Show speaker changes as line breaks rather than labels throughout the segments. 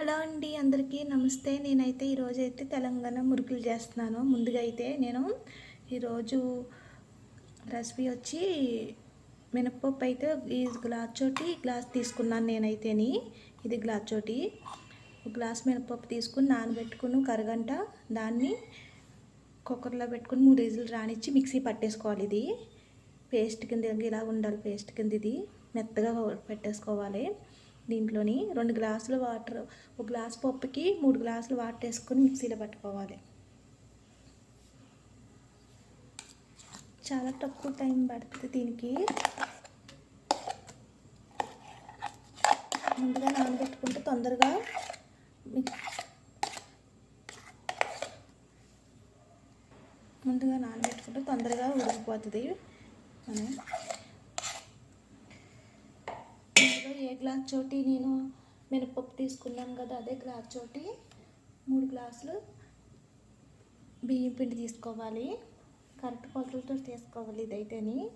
Hello అండి అందరికీ నమస్తే. నేనైతే ఈరోజు అయితే తెలంగాణ మురుకులు చేస్తున్నాను. ముందుగా అయితే నేను ఈరోజు రెసిపీ వచ్చి మినప్పప్పు అయితే ఈ గ్లాస్ చోటి గ్లాస్ తీసుకున్నాను నేనైతేని. ఇది గ్లాస్ చోటి. ఒక గ్లాస్ మినప్పప్పు తీసుకుని నానబెట్టుకుని కరగంట దాన్ని కుక్కర్లో పెట్టుకుని మూడు రోజులు రానిచ్చి మిక్సీ పట్టేసుకోవాలి ఇది. పేస్ట్ కింద ఇలా ఉండాలి పేస్ట్ కింద ఇది. మెత్తగా పెట్టేసుకోవాలి. దీంట్లోని రెండు గ్లాసులు వాటర్ ఒక గ్లాస్ పప్పుకి మూడు గ్లాసులు వాటర్ వేసుకొని మిక్సీలో పట్టుకోవాలి. చాలా తక్కువ టైం పడుతుంది దీనికి. ముందుగా నానబెట్టుకుంటే తొందరగా ముందుగా నానబెట్టుకుంటే తొందరగా ఉడికిపోతుంది. మనం ఇందులో ఏ గ్లాస్ చోటి నేను మినపప్పు తీసుకున్నాను కదా అదే గ్లాస్ చోటి మూడు గ్లాసులు బియ్యం పిండి తీసుకోవాలి. కరెక్ట్ కొలతలతో తీసుకోవాలి ఇదైతేని.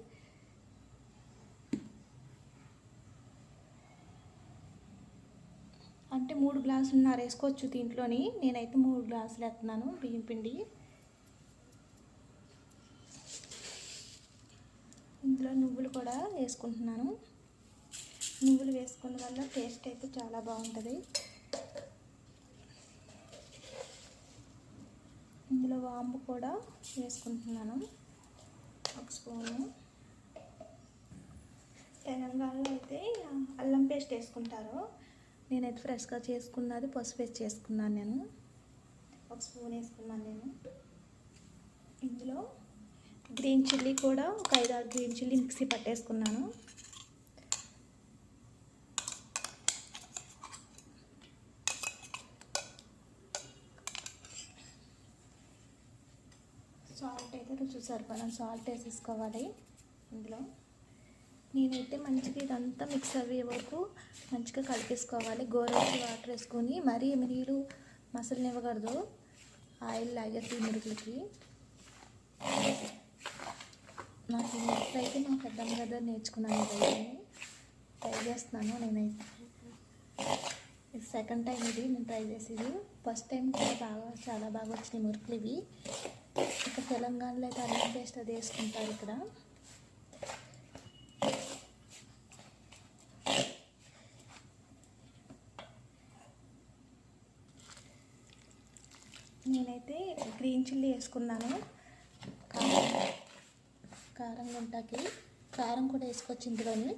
అంటే మూడు గ్లాసులున్నర వేసుకోవచ్చు దీంట్లోని. నేనైతే మూడు గ్లాసులు వేస్తున్నాను బియ్యం పిండి. ఇందులో నువ్వులు కూడా వేసుకుంటున్నాను. నువ్వులు వేసుకున్న వల్ల టేస్ట్ అయితే చాలా బాగుంటుంది. ఇందులో వాంబు కూడా వేసుకుంటున్నాను. ఒక స్పూను. తెలంగాణలో అయితే అల్లం పేస్ట్ వేసుకుంటారు. నేనైతే ఫ్రెష్గా చేసుకున్నది పసుపు వేసి చేసుకున్నాను నేను. ఒక స్పూన్ వేసుకున్నాను నేను. ఇందులో గ్రీన్ చిల్లీ కూడా ఒక ఐదు ఆరు గ్రీన్ చిల్లీ మిక్సీ పట్టేసుకున్నాను సాల్ట్ అయితే రుచి సరిపడా సాల్ట్ వేసేసుకోవాలి ఇందులో. నేనైతే మంచిగా ఇదంతా మిక్స్ అయ్యే వరకు మంచిగా కలిపేసుకోవాలి. గోరెచ్చి వాటర్ వేసుకొని మరీ నీళ్ళు మసలనివ్వకూడదు. ఆయిల్ లాగేసి మురుకులకి. నాకు ఈ అయితే మా పెద్దమ్మ దగ్గర నేర్చుకున్నాను ఇదైతే ట్రై చేస్తున్నాను నేనైతే. ఇది సెకండ్ టైం ఇది నేను ట్రై చేసేది. ఫస్ట్ టైం కూడా బాగా చాలా బాగా వచ్చినాయి మురుకులు ఇవి. ఇక్కడ తెలంగాణలో అయితే అల్లం పేస్ట్ అది వేసుకుంటారు ఇక్కడ. నేనైతే గ్రీన్ చిల్లీ వేసుకున్నాను. కారం కారం గుంటకి కారం కూడా వేసుకోవచ్చు ఇందులోని.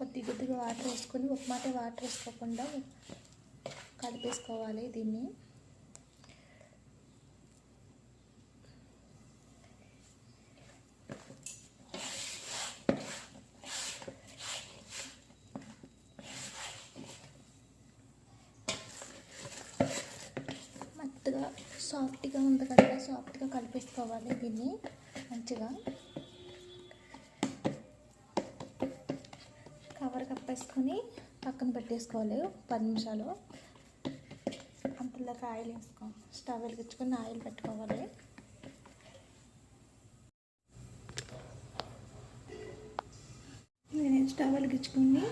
కొద్ది కొద్దిగా వాటర్ వేసుకొని ఉప్మాటే వాటర్ వేసుకోకుండా కలిపేసుకోవాలి దీన్ని మెత్తగా సాఫ్ట్గా ఉంది కదా సాఫ్ట్గా కలిపేసుకోవాలి దీన్ని మంచిగా. కవర్ కప్పేసుకొని పక్కన పెట్టేసుకోవాలి పది నిమిషాలు. అంతలోకి ఆయిల్ వేసుకో స్టవ్ వెలిగించుకొని ఆయిల్ పెట్టుకోవాలి. నేను స్టవ్ వెలిగించుకొని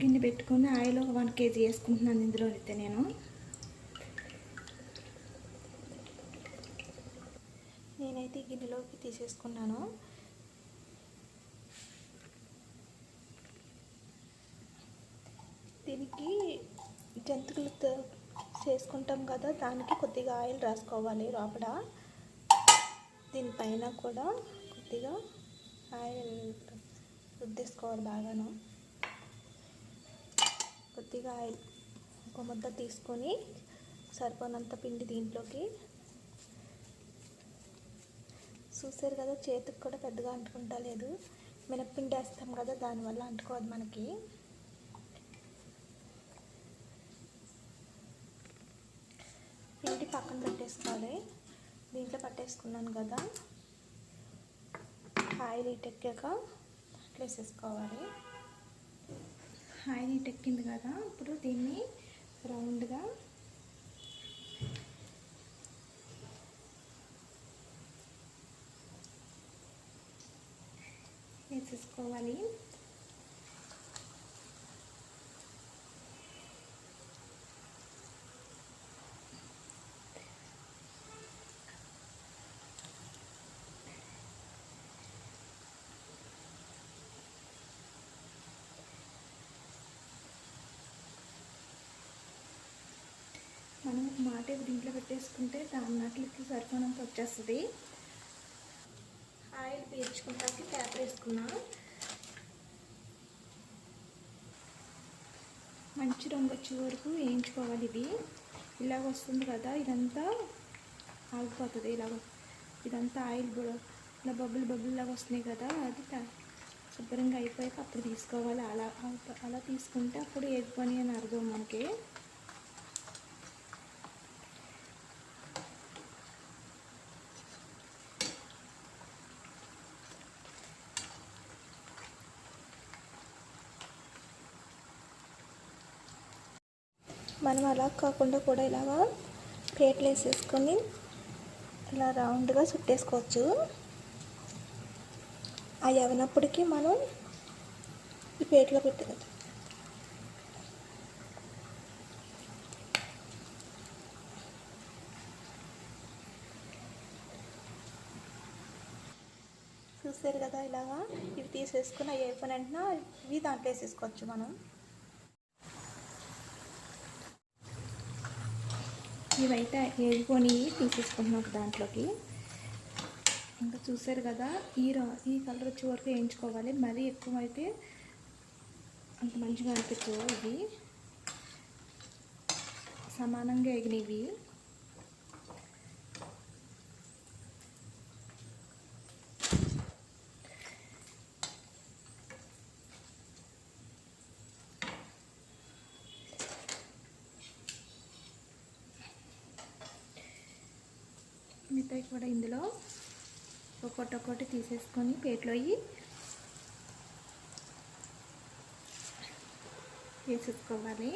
గిన్నె పెట్టుకొని ఆయిల్ ఒక వన్ కేజీ వేసుకుంటున్నాను ఇందులో అయితే నేను నేనైతే ఈ గిన్నెలోకి తీసేసుకున్నాను. దీనికి జంతువులతో చేసుకుంటాం కదా దానికి కొద్దిగా ఆయిల్ రాసుకోవాలి లోపల. దీనిపైన కూడా కొద్దిగా ఆయిల్ రుద్దేసుకోవాలి బాగాను. కొద్దిగా ఆయిల్ ఒక ముద్ద తీసుకొని సరిపోనంత పిండి దీంట్లోకి చూసారు కదా చేతికి కూడా పెద్దగా అంటుకుంటా లేదు. మినప్పిండి వేస్తాం కదా దానివల్ల అంటుకోదు మనకి. పిండి పక్కన పెట్టేసుకోవాలి? దీంట్లో పట్టేసుకున్నాను కదా. ఆయిల్ ఇటెక్కాక అట్లా వేసేసుకోవాలి. ఆయిల్ ఇటెక్కింది కదా ఇప్పుడు దీన్ని రౌండ్గా తీసేసుకోవాలి. మనం మాటే దీంట్లో పెట్టేసుకుంటే దాని నట్లకి సరిపోనంత వచ్చేస్తుంది. ఆయిల్ పేపర్ వేసుకున్నాను మంచి రంగు వచ్చే వరకు వేయించుకోవాలి ఇది. ఇలాగ వస్తుంది కదా ఇదంతా ఆగిపోతుంది ఇలాగ. ఇదంతా ఆయిల్ ఇలా బబుల్ బబుల్ లాగా వస్తున్నాయి కదా అది శుభ్రంగా అయిపోయాక అప్పుడు తీసుకోవాలి. అలా అలా తీసుకుంటే అప్పుడు ఎగ్ పని అని అర్థం మనకి. మనం అలా కాకుండా కూడా ఇలాగా ప్లేట్లు వేసేసుకొని ఇలా రౌండ్గా చుట్టేసుకోవచ్చు. అవి అవినప్పటికీ మనం ఈ ప్లేట్లో పెట్ట చూసారు కదా ఇలాగా ఇవి తీసేసుకుని అవి అయిపోయిన వెంటనే ఇవి దాంట్లో వేసేసుకోవచ్చు మనం. ఇవైతే వేసుకొని తీసేసుకుంటున్నాం ఒక దాంట్లోకి. ఇంకా చూసారు కదా ఈ రా ఈ కలర్ వచ్చే వరకు వేయించుకోవాలి. మరీ ఎక్కువ అయితే అంత మంచిగా అనిపించవు ఇవి. సమానంగా ఎగినవి. కూడా ఇందులో ఒక్కొక్కటి ఒక్కొక్కటి తీసేసుకొని ప్లేట్లోయి వేసుకోవాలి వేసేసుకోవాలి.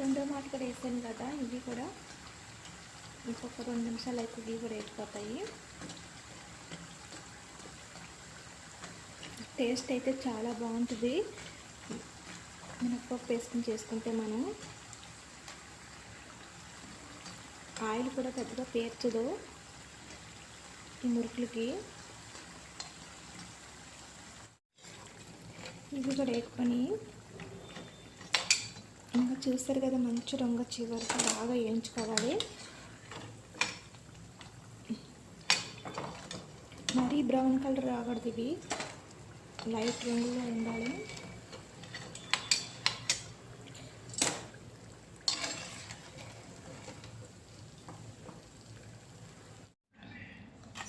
రెండో మాట కూడా వేసాను కదా ఇవి కూడా ఇంకొక రెండు నిమిషాలు అయితే ఇవి కూడా వేసిపోతాయి టేస్ట్ అయితే చాలా బాగుంటుంది. మినప్పప్పు వేసుకుని చేసుకుంటే మనం ఆయిల్ కూడా పెద్దగా పేర్చదు. ఈ మురుకులకి. ఇవి కూడా వేసుకొని ఇంకా చూస్తారు కదా మంచి రంగు చివరికి బాగా వేయించుకోవాలి. మరీ బ్రౌన్ కలర్ రాకూడదు ఇవి. లైట్ రంగులో ఉండాలి.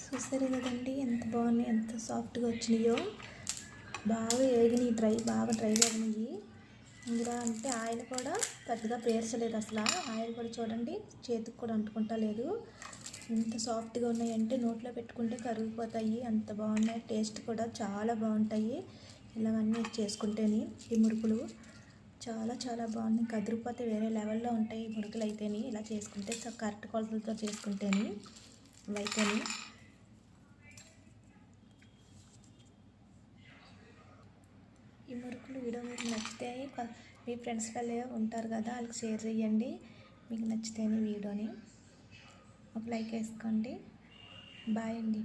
చూసారు కదండి ఎంత బాగున్నాయి ఎంత సాఫ్ట్గా వచ్చినాయో. బాగా వేగినాయి డ్రై బాగా డ్రై అయినాయి. ఇందులో అంటే ఆయిల్ కూడా పెద్దగా పేర్చలేదు అసలు. ఆయిల్ కూడా చూడండి చేతికి కూడా అంటుకుంటా లేదు ఎంత సాఫ్ట్గా ఉన్నాయంటే నోట్లో పెట్టుకుంటే కరిగిపోతాయి. అంత బాగున్నాయి. టేస్ట్ కూడా చాలా బాగుంటాయి. ఇలాగన్నీ చేసుకుంటేనే ఈ మురుకులు చాలా చాలా బాగున్నాయి. కదిరిపోతే వేరే లెవెల్లో ఉంటాయి ఈ మురుకులు అయితేని ఇలా చేసుకుంటే కరెక్ట్ కొలతలతో చేసుకుంటేని ఇవైతేని. ఈ మురుకులు వీడియో మీకు నచ్చితే మీ ఫ్రెండ్స్ వాళ్ళు ఉంటారు కదా వాళ్ళకి షేర్ చేయండి మీకు నచ్చితేనే వీడియోని ఒక లైక్ వేసుకోండి బాయ్ అండి.